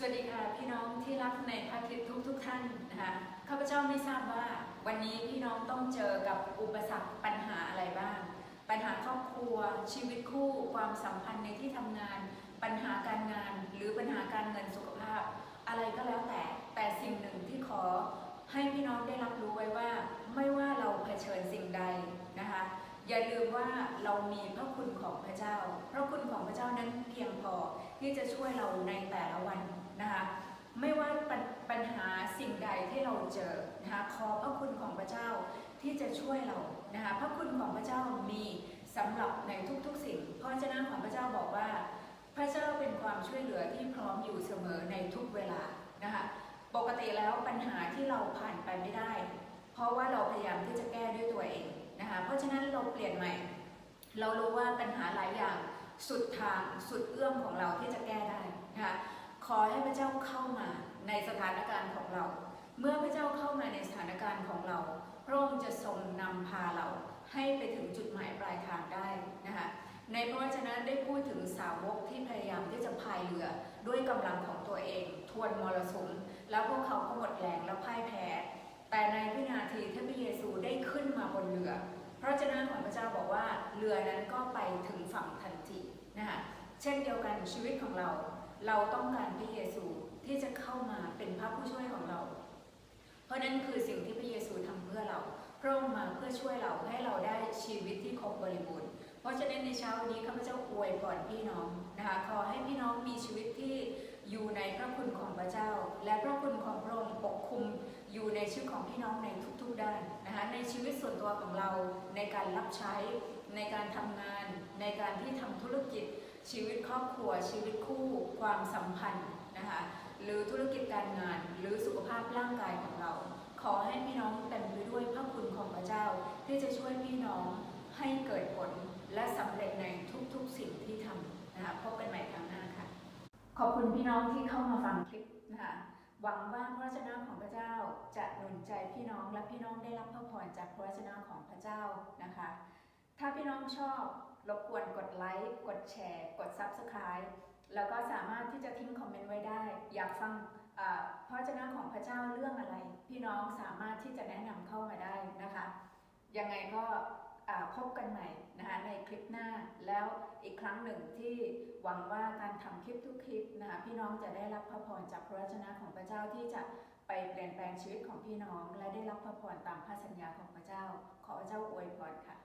สวัสดีค่ะพี่น้องที่รักในพระคริสต์ทุกทุกท่านนะคะข้าพเจ้าไม่ทราบว่าวันนี้พี่น้องต้องเจอกับอุปสรรคปัญหาอะไรบ้าง ปัญหาครอบครัว ชีวิตคู่ ความสัมพันธ์ในที่ทำงาน ปัญหาการงาน หรือปัญหาการเงินสุขภาพ อะไรก็แล้วแต่ แต่สิ่งหนึ่งที่ขอให้พี่น้องได้รับรู้ไว้ว่า ไม่ว่าเราเผชิญสิ่งใดนะคะอย่าลืมว่าเรามีพระคุณของพระเจ้า พระคุณของพระเจ้านั้นเพียงพอที่จะช่วยเราในแต่ละวัน นะคะไม่ว่าปัญปัญหาสิ่งใดที่เราเจอนะคะขอพระคุณของพระเจ้าที่จะช่วยเรานะคะพระคุณของพระเจ้ามีสำหรับในทุกๆสิ่ง เพราะฉะนั้นของพระเจ้าบอกว่า พระเจ้าเป็นความช่วยเหลือที่พร้อมอยู่เสมอในทุกเวลานะคะปกติแล้วปัญหาที่เราผ่านไปไม่ได้ เพราะว่าเราพยายามที่จะแก้ด้วยตัวเองนะคะเพราะฉะนั้นเราเปลี่ยนใหม่ เรารู้ว่าปัญหาหลายอย่างสุดทางสุดเอื้อมของเราที่จะแก้ได้นะคะ ขอให้พระเจ้าเข้ามาในสถานการณ์ของเรา เมื่อพระเจ้าเข้ามาในสถานการณ์ของเรา พระองค์จะทรงนำพาเราให้ไปถึงจุดหมายปลายทางได้นะคะในพระวจนะได้พูดถึงสาวกที่พยายามที่จะพายเรือด้วยกำลังของตัวเอง ทวนมรสุม แล้วพวกเขาก็หมดแรงแล้วพ่ายแพ้ แต่ในวินาทีที่พระเยซูได้ขึ้นมาบนเรือ พระเจ้าของพระเจ้าบอกว่าเรือนั้นก็ไปถึงฝั่งทันทีนะคะเช่นเดียวกันชีวิตของเรา เราต้องการพระเยซูที่จะเข้ามาเป็นพระผู้ช่วยของเรา เพราะนั้นคือสิ่งที่พระเยซูทำเพื่อเราพระองค์มาเพื่อช่วยเราให้เราได้ชีวิตที่ครบบริบูรณ์ เพราะฉะนั้นในเช้าวันนี้ข้าพเจ้าอวยพรพี่น้องนะคะขอให้พี่น้องมีชีวิตที่อยู่ในพระคุณของพระเจ้า และพระคุณของพระองค์ปกคุมอยู่ในชีวิตของพี่น้องในทุกๆด้านนะคะในชีวิตส่วนตัวของเราในการรับใช้ ในการทำงาน ในการที่ทำธุรกิจ ชีวิตครอบครัว ชีวิตคู่ ความสัมพันธ์นะคะหรือธุรกิจการงาน หรือสุขภาพร่างกายของเรา ขอให้พี่น้องเต็มไปด้วยพระคุณของพระเจ้า ที่จะช่วยพี่น้องให้เกิดผลและสำเร็จในทุกๆสิ่งที่ทำนะคะพบกันใหม่ครั้งหน้าค่ะ ขอบคุณพี่น้องที่เข้ามาฟังคลิปนะคะหวังว่าพระวจนะของพระเจ้าจะหนุนใจพี่น้องและพี่น้องได้รับพระพรจากพระวจนะของพระเจ้านะคะ ถ้าพี่น้องชอบรบกวนกดไลค์ กดแชร์ กด Subscribe แล้วก็สามารถที่จะทิ้งคอมเมนต์ไว้ได้ อยากฟังพระวจนะของพระเจ้าเรื่องอะไร พี่น้องสามารถที่จะแนะนำเข้ามาได้นะคะ ยังไงก็พบกันใหม่นะคะในคลิปหน้าแล้วอีกครั้งหนึ่งที่หวังว่าการทำคลิปทุกคลิปนะคะพี่น้องจะได้รับพระพรจากพระวจนะของพระเจ้าที่จะไปเปลี่ยนแปลงชีวิตของพี่น้อง และได้รับพระพรตามพระสัญญาของพระเจ้า ขอพระเจ้าอวยพรค่ะ